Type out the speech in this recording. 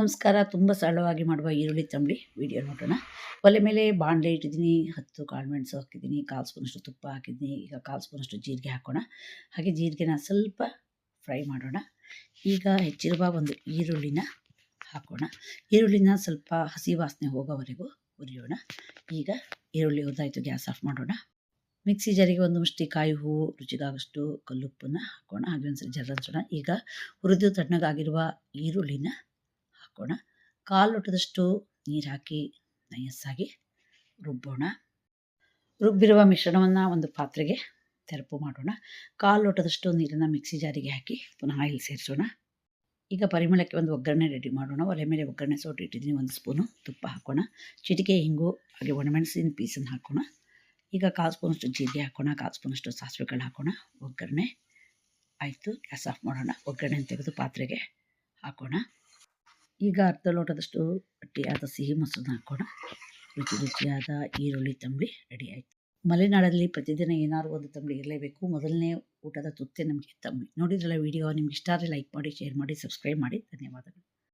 ನಮಸ್ಕಾರ. ತುಂಬ ಸರಳವಾಗಿ ಮಾಡುವ ಈರುಳ್ಳಿ ತಂಬಳಿ ವಿಡಿಯೋ ನೋಡೋಣ. ಒಲೆ ಮೇಲೆ ಬಾಣಲೆ ಇಟ್ಟಿದ್ದೀನಿ, ಹತ್ತು ಕಾಳುಮೆಣಸು ಹಾಕಿದ್ದೀನಿ, ಕಾಲು ಸ್ಪೂನಷ್ಟು ತುಪ್ಪ ಹಾಕಿದ್ದೀನಿ, ಈಗ ಕಾಲು ಸ್ಪೂನಷ್ಟು ಜೀರಿಗೆ ಹಾಕೋಣ. ಹಾಗೆ ಜೀರಿಗೆನ ಸ್ವಲ್ಪ ಫ್ರೈ ಮಾಡೋಣ. ಈಗ ಹೆಚ್ಚಿರುವ ಒಂದು ಈರುಳ್ಳಿನ ಹಾಕೋಣ. ಈರುಳ್ಳಿನ ಸ್ವಲ್ಪ ಹಸಿ ವಾಸನೆ ಹೋಗೋವರೆಗೂ ಹುರಿಯೋಣ. ಈಗ ಈರುಳ್ಳಿ ಉದಾಯಿತು ಗ್ಯಾಸ್ ಆಫ್ ಮಾಡೋಣ. ಮಿಕ್ಸಿ ಜರಿಗೆ ಒಂದು ಮುಷ್ಟಿ ಕಾಯಿ ಹೂವು ರುಚಿಗಾಗಷ್ಟು ಕಲ್ಲುಪ್ಪನ್ನು ಹಾಕೋಣ. ಹಾಗೆ ಒಂದ್ಸರಿ ಜರ್ರಂಸೋಣ ಈಗ ಹುರಿದು ತಣ್ಣಗಾಗಿರುವ ಈರುಳ್ಳಿನ ಹಾಕೋಣ. ಕಾಲು ಲೋಟದಷ್ಟು ನೀರು ಹಾಕಿ ನಯಸ್ಸಾಗಿ ರುಬ್ಬೋಣ. ರುಬ್ಬಿರುವ ಮಿಶ್ರಣವನ್ನು ಒಂದು ಪಾತ್ರೆಗೆ ತೆರಪು ಮಾಡೋಣ. ಕಾಲು ಲೋಟದಷ್ಟು ನೀರನ್ನು ಮಿಕ್ಸಿ ಜಾರಿಗೆ ಹಾಕಿ ಪುನಃ ಇಲ್ಲಿ ಸೇರಿಸೋಣ. ಈಗ ಪರಿಮಳಕ್ಕೆ ಒಂದು ಒಗ್ಗರಣೆ ರೆಡಿ ಮಾಡೋಣ. ಒಲೆ ಮೇಲೆ ಒಗ್ಗರಣೆ ಸೋಟು ಇಟ್ಟಿದ್ದೀನಿ ಒಂದು ಸ್ಪೂನು ತುಪ್ಪ ಹಾಕೋಣ. ಚಿಟಿಕೆ, ಹಿಂಗು, ಹಾಗೆ ಒಣಮೆಣಸಿನ ಪೀಸನ್ನು ಹಾಕೋಣ. ಈಗ ಕಾಲು ಸ್ಪೂನಷ್ಟು ಜೀರಿಗೆ ಹಾಕೋಣ. ಕಾಲು ಸ್ಪೂನಷ್ಟು ಸಾಸಿವೆಗಳು ಹಾಕೋಣ. ಒಗ್ಗರಣೆ ಆಯಿತು. ಗ್ಯಾಸ್ ಆಫ್ ಮಾಡೋಣ. ಒಗ್ಗರಣೆ ತೆಗೆದು ಪಾತ್ರೆಗೆ ಹಾಕೋಣ. ಈಗ ಅರ್ಧ ಲೋಟದಷ್ಟು ಗಟ್ಟಿಯಾದ ಸಿಹಿ ಮೊಸರನ್ನ ಹಾಕೋಣ ರುಚಿ ರುಚಿಯಾದ ಈರುಳ್ಳಿ ತಂಬಳಿ ರೆಡಿ ಆಯಿತು. ಮಲೆನಾಡಲ್ಲಿ ಪ್ರತಿದಿನ ಏನಾದರೂ ಒಂದು ತಂಬಳಿ ಇರಲೇಬೇಕು. ಮೊದಲನೇ ಊಟದ ತುತ್ತೆ ನಮಗೆ ತಂಬಳಿ. ನೋಡಿದ್ರಲ್ಲ ವಿಡಿಯೋ, ನಿಮ್ಗೆ ಇಷ್ಟ ಆದರೆ ಲೈಕ್ ಮಾಡಿ, ಶೇರ್ ಮಾಡಿ, ಸಬ್ಸ್ಕ್ರೈಬ್ ಮಾಡಿ. ಧನ್ಯವಾದಗಳು.